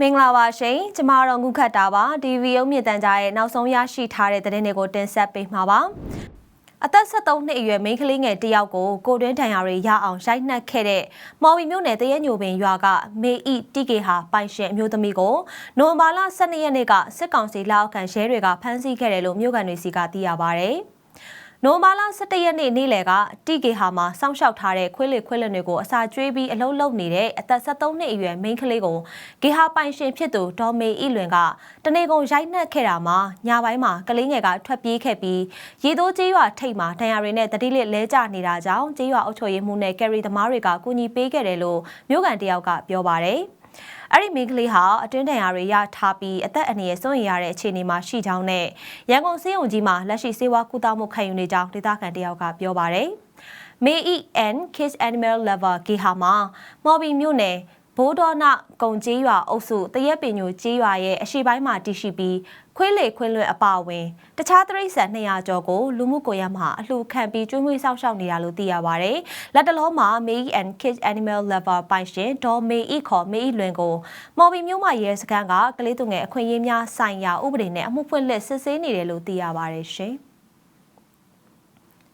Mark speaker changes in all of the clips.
Speaker 1: မင်္ဂလာပါရှင်ကျမတို့ငုခတ်တာပါ DV ရုံးမြင့်တန်းကြားရဲ့နောက်ဆုံးရရှိထားတဲ့သတင်းတွေကိုတင်ဆက်ပေးမှာပါအသက်73နှစ်အရွယ်မိန်းကလေးငယ်တစ်ယောက်ကိုကိုတွင်းဒဏ်ရာတွေရအောင်ရိုက်နှက်ခဲ့တဲ့မော်ဝီမြို့နယ်တရဲညိုပင်ရွာကမေဤတီကေဟာပိုင်ရှင်အမျိုးသမီးကိုနိုဝင်ဘာလ12ရက်နေ့ကစစ်ကောင်စီလက်အောက်ခံရဲတွေကဖမ်းဆီးခဲ့တယ်လို့မြို့ကန်တွေစီကသိရပါဗျ။ နိုမာလာ17ရက်နေ့နေ့လယ်ကတီကေဟာမှာစောင့်ရှောက်ထားတဲ့ခွေးလေခွေးလင်တွေကိုအစာကျွေးပြီးအလုံးလုံးနေတဲ့အသက်73နှစ်အရွယ်မိန်းကလေးကိုဂေဟာပိုင်ရှင်ဖြစ်သူဒေါ်မေဤလွင်ကတနေကုန်ရိုက်နှက်ခဲ့တာမှာညပိုင်းမှာကလေးငယ်ကထွက်ပြေးခဲ့ပြီးရေတိုးကျေးရွာထိပ်မှာဒဏ်ရာတွေနဲ့တတိလစ်လဲကျနေတာကြောင့်ကျေးရွာအုပ်ချုပ်ရေးမှူးနဲ့ကယ်ရီသမားတွေကကူညီပေးခဲ့တယ်လို့မြို့ကန်တယောက်ကပြောပါတယ်။ အဲ့ဒီမိန်းကလေးဟာအတွင်းဒဏ်ရာတွေရထားပြီးအသက်အန္တရာယ်စိုးရိမ်ရတဲ့အခြေအနေမှာရှိကြောင်းနဲ့ရန်ကုန်စေယုံကြီးမှာလက်ရှိစေဝါကုသမှုခံယူနေကြောင်းဒေသခံတယောက်ကပြောပါတယ်။ May EN Kids Animal Lover ဂေဟာမှာမော်ဘီမြို့နယ် ဘိုးတော်နာကုံကြီးရွာအုပ်စုတရက်ပင်ညိုကြီးရွာရဲ့အရှိပိုင်းမှာတည်ရှိပြီးခွေးလေခွေးလွင်အပါဝင် တခြားတရိษံ200ကျော်ကိုလူမှုကွန်ရက်မှာအလှူခံပြီးကျွေးမွေးစောင့်ရှောက်နေတာလို့သိရပါဗျ။လက်တလုံးမှာ May and Kids Animal Lover ပိုင်ရှင်ဒေါ်မေဤခေါ်မေဤလွင်ကိုမော်ဘီမျိုးမရဲစခန်းကကလေးသူငယ်အခွင့်အရေးများဆိုင်ရာဥပဒေနဲ့အမှုဖွင့်လှစ်စစ်ဆေးနေတယ်လို့သိရပါတယ်ရှင်။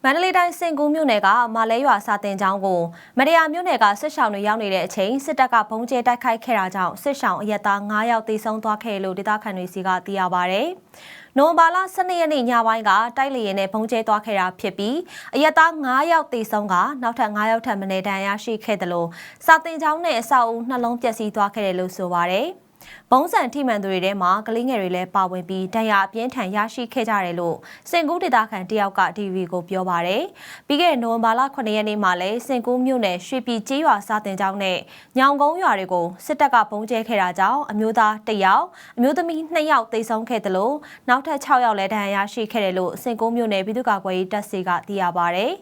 Speaker 1: မန္တလေးတိုင်းစင်ကူးမြို့နယ်ကမာလဲရွာစာတင်ကျောင်းကိုမရယာမြို့နယ်ကစစ်ဆောင်တွေရောက်နေတဲ့အချိန်စစ်တပ်ကဘုံကျဲတိုက်ခိုက်ခဲ့တာကြောင့်စစ်ဆောင်အရက်သား9ယောက်သေဆုံးသွားခဲ့လို့ဒေသခံတွေစီကသိရပါဗျ။နိုဝင်ဘာလ12ရက်နေ့ညပိုင်းကတိုက်လေရင်နဲ့ဘုံကျဲသွားခဲ့တာဖြစ်ပြီးအရက်သား9ယောက်သေဆုံးကနောက်ထပ်9ယောက်ထပ်မံတန်ရရှိခဲ့တယ်လို့စာတင်ကျောင်းနဲ့အဆောက်အဦနှလုံးပျက်စီးသွားခဲ့တယ်လို့ဆိုပါဗျ။ ဘုံစံထိမှန်သူတွေထဲမှာကလေးငယ်တွေလည်းပါဝင်ပြီးဒဏ်ရာအပြင်းထန်ရရှိခဲ့ကြတယ်လို့စင်ကူးဒေသခံတယောက်က TV ကိုပြောပါရယ်ပြီးခဲ့တဲ့နိုဝင်ဘာလ9ရက်နေ့မှာလည်းစင်ကူးမြို့နယ်ရွှေပြည်ကျေးရွာစာတင်ကျောင်းနဲ့ညောင်ကုန်းရွာတွေကိုစစ်တပ်ကဘုံကျဲခဲ့တာကြောင့်အမျိုးသား1ယောက်အမျိုးသမီး2ယောက်သေဆုံးခဲ့တယ်လို့နောက်ထပ်6ယောက်လည်းဒဏ်ရာရရှိခဲ့တယ်လို့စင်ကူးမြို့နယ်ပြည်သူ့ကာကွယ်ရေးတပ်စီကသိရပါရယ်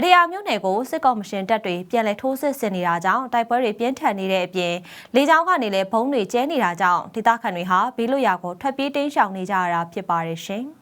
Speaker 1: မတရားမျိုးနယ်ကိုစစ်ကော်မရှင်တပ်တွေပြန်လည်ထိုးစစ်ဆင်နေတာကြောင့်တိုက်ပွဲတွေပြင်းထန်နေတဲ့အပြင်လေကြောင်းကနေလည်းဘုံတွေကျဲနေတာကြောင့်ဒေသခံတွေဟာဘေးလွတ်ရာကိုထွက်ပြေးတိမ်းရှောင်နေကြရတာဖြစ်ပါတယ်ရှင်။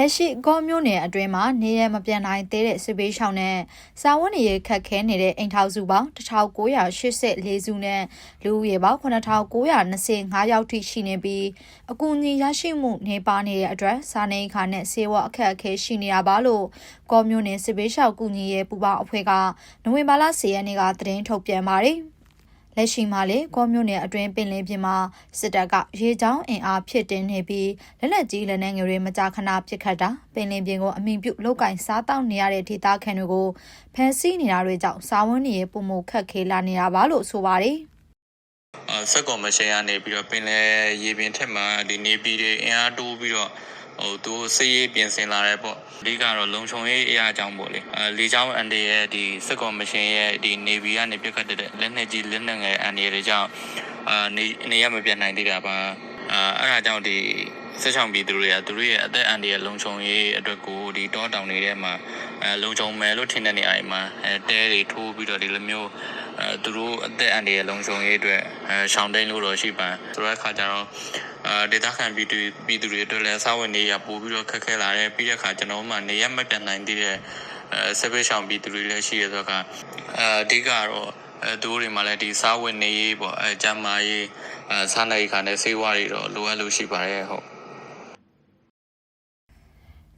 Speaker 2: လက်ရှိကောမျိုးနယ်အတွင်းမှာနေရမပြန်နိုင်သေးတဲ့စစ်ဘေးရှောင်နဲ့စာဝတ်နေရေးခက်ခဲနေတဲ့အိမ်ထောင်စုပေါင်း1984စုနဲ့လူဦးရေပေါင်း9925ယောက်ထိရှိနေပြီးအကူအညီရရှိမှုနေပါနေတဲ့အတွက်စာနေခါနဲ့ဆေးဝါးအခက်အခဲရှိနေရပါလို့ကောမျိုးနယ်စစ်ဘေးရှောင်ကူညီရေးပူးပေါင်းအဖွဲ့ကနိုဝင်ဘာလ10ရက်နေ့ကသတင်းထုတ်ပြန်ပါတယ်။ လက်ရှိမှာလေကောမျိုးနယ်အတွင်းပင်လယ်ပြင်မှာစစ်တပ်ကရေချောင်းအင်အားဖြစ်တင်နေပြီးလက်လက်ကြီးလက်နက်ငယ်တွေမကြာခဏပစ်ခတ်တာပင်လယ်ပြင်ကိုအမိပြုတ်လောက်ကင်စားတောက်နေရတဲ့ဒေသခံတွေကိုဖမ်းဆီးနေတာတွေကြောင့်စာဝန်းနေရပုံမှုခက်ခဲလာနေတာပါလို့ဆိုပါတယ်
Speaker 3: အာစက်ကော်မရှင်ကနေပြီးတော့ပင်လယ်ရေပြင်ထက်မှာဒီနေပြည်တော်အင်အားတိုးပြီးတော့ ဟိုသူစည်ရေးပြင်ဆင်လာတယ်ပေါ့အဓိကတော့လုံခြုံရေးအရာကြောင့်ပေါ့လေအဲလေချောင်းအန်ဒီရဲ့ဒီစက်ကော်မရှင်ရဲ့ဒီနေဗီကနေပြတ်ခတ်တဲ့လက်နက်ကြီးလက်နက်ငယ်အန်ဒီတွေကြောင့်အာနေနေရမပြတ်နိုင်သေးတာပါအာအဲ့ဒါကြောင့်ဒီဆက်ချောင်းပြည်သူတွေကသူတို့ရဲ့အသက်အန္တရာယ်လုံခြုံရေးအတွက်ကိုဒီတောတောင်တွေထဲမှာအဲလုံခြုံမယ်လို့ထင်တဲ့နေရာတွေမှာအဲတဲတွေထိုးပြီးတော့ဒီလိုမျိုးအဲသူတို့အသက်အန္တရာယ်လုံခြုံရေးအတွက်အဲရှောင်းတိန်လို့တော့ရှိပါဆိုတော့အခါကျတော့ အာဒေတာခံပြည်သူပြည်သူတွေအတွက်လည်းစာဝင်နေရပို့ပြီးတော့ခက်ခဲလာတယ်ပြီးတဲ့အခါကျွန်တော်တို့မှနေရမပြတ်နိုင်သေးတဲ့အဲဆပ်ရှောင်းပြည်သူတွေလည်းရှိရဆိုတော့အဓိကတော့အဲသူတို့တွေမှလည်းဒီစားဝင်နေရေးပေါ့အဲကျန်းမာရေးအဲစားနေခါနဲ့ဆေးဝါးတွေတော့လိုအပ်လို့ရှိပါတယ်ဟုတ်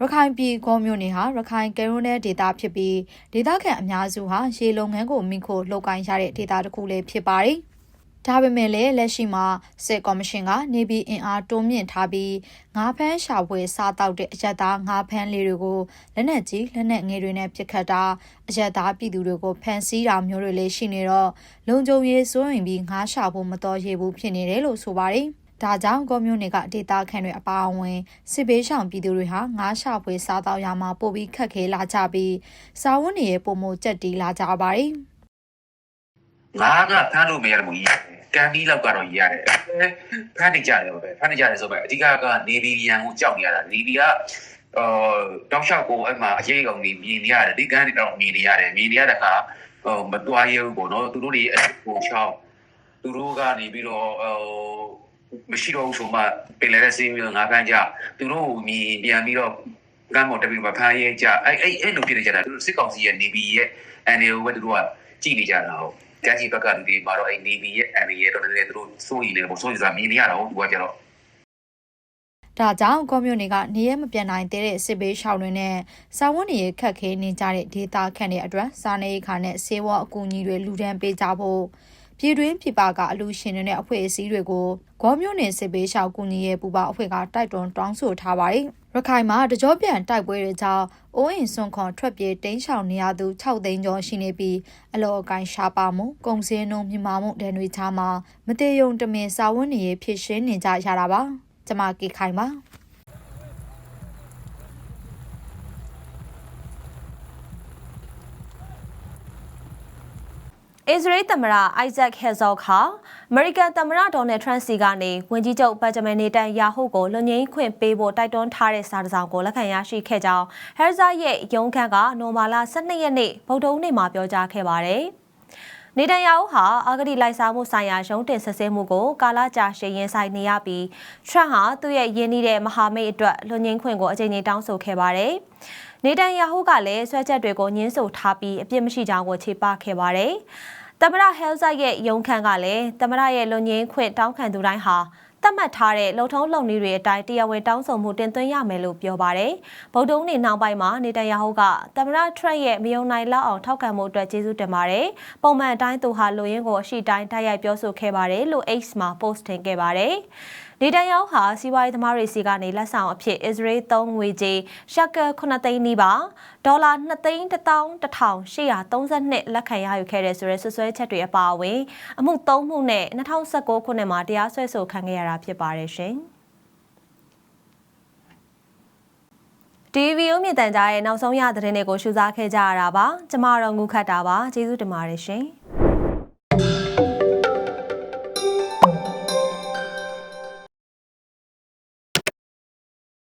Speaker 2: ရခိုင်ပြည်ကောမျိုးနေဟာရခိုင်ကဲရိုနယ်ဒေတာဖြစ်ပြီးဒေတာခံအများစုဟာရေလုံငန်းကိုမိခိုလှုပ်ကိုင်းရတဲ့ဒေတာတစ်ခုလည်းဖြစ်ပါတယ်။ ဒါပေမဲ့လည်းလက်ရှိမှာစစ်ကော်မရှင်ကနေပြည်အင်အားတိုးမြင့်ထားပြီးငါးဖမ်းရှာဖွေစားတောက်တဲ့အရက်သားငါးဖမ်းလေးတွေကိုလက်နက်ကြီးလက်နက်ငယ်တွေနဲ့ပစ်ခတ်တာအရက်သားပြည်သူတွေကိုဖမ်းဆီးတာမျိုးတွေလည်းရှိနေတော့လုံခြုံရေးစိုးရင်ပြီးငါးရှာဖို့မတော်ရဘူးဖြစ်နေတယ်လို့ဆိုပါတယ်။ဒါကြောင့်ကောမျိုးတွေကဒေတာခန့်တွေအပါအဝင်စစ်ဘေးရှောင်ပြည်သူတွေဟာငါးရှာဖွေစားတော့ရမှာပိုပြီးခက်ခဲလာကြပြီးစာဝတ်နေရဲ့ပုံမကြက်တီလာကြပါတယ်
Speaker 4: ငါကဖမ်းလို့မရဘူးကြီး ကန်ဒီလောက်ကတော့ရတယ်ဖမ်းနေကြတယ်ပဲဖမ်းနေကြတယ်ဆိုပဲအဓိကကနေဗီရန်ကိုကြောက်နေရတာနေဗီကအော်တောက်လျှောက်ကိုအဲ့မှာအရေးကောင်ကြီးမြင်နေရတယ်ဒီကန်တွေတော့မြင်နေရတယ်မြင်နေရတဲ့အခါဟိုမတွားရဘူးပေါ့နော်သူတို့တွေအကိုချောင်းသူတို့ကနေပြီးတော့ဟိုမရှိတော့ဘူးဆိုမှပင်လယ်တဲ့စီးမျိုးငါးကန်းကြသူတို့မြင်ပြန်ပြီးတော့ကမ်းပေါ်တပင်းမှာဖမ်းရဲကြအဲ့အဲ့အဲ့လိုဖြစ်နေကြတာသူတို့စစ်ကောင်စီရဲ့ Navy ရဲ့ NAO ပဲသူတို့ကကြည့်နေကြတာဟုတ် ကမ်းခြေဘက်ကလူတွေမှာတော့အဲ့ Navy ရဲ့ NAO ရဲ့တော့လည်းသူတို့စိုးရိမ်နေတယ်ပေါ့စိုးရိမ်ဆိုတာမြင်နေရတာဟုတ်သူကကြတော့
Speaker 2: ဒါကြောင့်ကော်မျိုးတွေကနေရမပြန်နိုင်သေးတဲ့စစ်ဘေးရှောင်တွေနဲ့စာဝတ်နေရေးခက်ခဲနေကြတဲ့ဒေသခံတွေအတွက်စားနေခါနဲ့ဆေးဝါးအကူအညီတွေလူဒန်းပေးကြဖို့ပြည်တွင်းပြည်ပကအလူရှင်တွေနဲ့အဖွဲ့အစည်းတွေကိုဂေါမျိုးနယ်စစ်ဘေးရှောင်ကူညီရေးပူပေါင်းအဖွဲ့ကတိုက်တွန်းတောင်းဆိုထားပါတယ်။ ရခိုင်မှာတကြောပြန်တိုက်ပွဲတွေကြောင့်အိုးအိမ်ဆွန်ခွန်ထွက်ပြေးတိမ်းရှောင်နေရသူ6သိန်းကျော်ရှိနေပြီးအလောအကိုင်းရှားပါမှုကုန်စည်နှုန်းမြင့်မာမှုဒဏ်တွေချာမှာမတေယုံတမင်စာဝတ်နေရေးဖြစ်ရှင်းနေကြရတာပါ။ကျမကေခိုင်ပါ
Speaker 1: အစ္စရေးသမ္မတအိုက်ဇက်ဟက်ဇော့ခါအမေရိကန်သမ္မတဒေါ်နယ်ထရန့်စီကနေဝန်ကြီးချုပ်ဘတ်ဂျမန်နေတန်ယာဟုကိုလွန်ငင်းခွင့်ပေးဖို့တိုက်တွန်းထားတဲ့စာတစ်စောင်ကိုလက်ခံရရှိခဲ့ကြောင်းဟက်ဇာရဲ့ရုံးခန့်ကနိုမာလာ12ရက်နေ့ဗုဒ္ဓဟူးနေ့မှာပြောကြားခဲ့ပါတယ်။နေတန်ယာဟုဟာအာဂတိလိုက်စားမှုဆိုင်ရာရုံးတင်ဆက်ဆဲမှုကိုကာလကြာရှည်ရင်ဆိုင်နေရပြီးထရန့်ဟာသူ့ရဲ့ယင်းနှီးတဲ့မဟာမိတ်အတွက်လွန်ငင်းခွင့်ကိုအကြိမ်ကြိမ်တောင်းဆိုခဲ့ပါတယ်။ နေတန်ယာဟုကလည်းဆွဲချက်တွေကိုညှင်းဆိုထားပြီးအပြစ်မရှိကြောင်းကိုခြေပခဲ့ပါတယ်။သမ္မတဟဲလ်ဇက်ရဲ့ရုံးခန့်ကလည်းသမ္မတရဲ့လွန်ငင်းခွင့်တောင်းခံသူတိုင်းဟာသတ်မှတ်ထားတဲ့လုံထုံးလုံနည်းတွေအတိုင်းတရားဝင်တောင်းဆိုမှုတင်သွင်းရမယ်လို့ပြောပါတယ်။ဗုဒ္ဓဦးနေနောက်ပိုင်းမှာနေတန်ယာဟုကသမ္မတထရန့်ရဲ့မယုံနိုင်လောက်အောင်ထောက်ခံမှုအတွက်ကျေးဇူးတင်ပါတယ်။ပုံမှန်အတိုင်းသူဟာလူရင်းကိုအရှိတိုင်းတိုက်ရိုက်ပြောဆိုခဲ့ပါတယ်လို့ X မှာ post တင်ခဲ့ပါတယ်။ နေတန်ယာဟုဟာစီးပွားရေးသမားတွေစီကနေလက်ဆောင်အဖြစ်အစ္စရေးသုံးငွေကြေးရှက်က9သိန်းနီးပါဒေါ်လာ2သိန်း1832လက်ခံရယူခဲ့တဲ့ဆိုတဲ့ဆွဆွဲချက်တွေအပါအဝင်အမှု3မှုနဲ့2019ခုနှစ်မှာတရားစွဲဆိုခံခဲ့ရတာဖြစ်ပါတယ်ရှင်။ TV ဥမြင့်တန်ကြားရဲ့နောက်ဆုံးရသတင်းတွေကိုရှုစားခဲ့ကြရတာပါ။ကျမတို့ငုခတ်တာပါ။ကျေးဇူးတင်ပါတယ်ရှင်။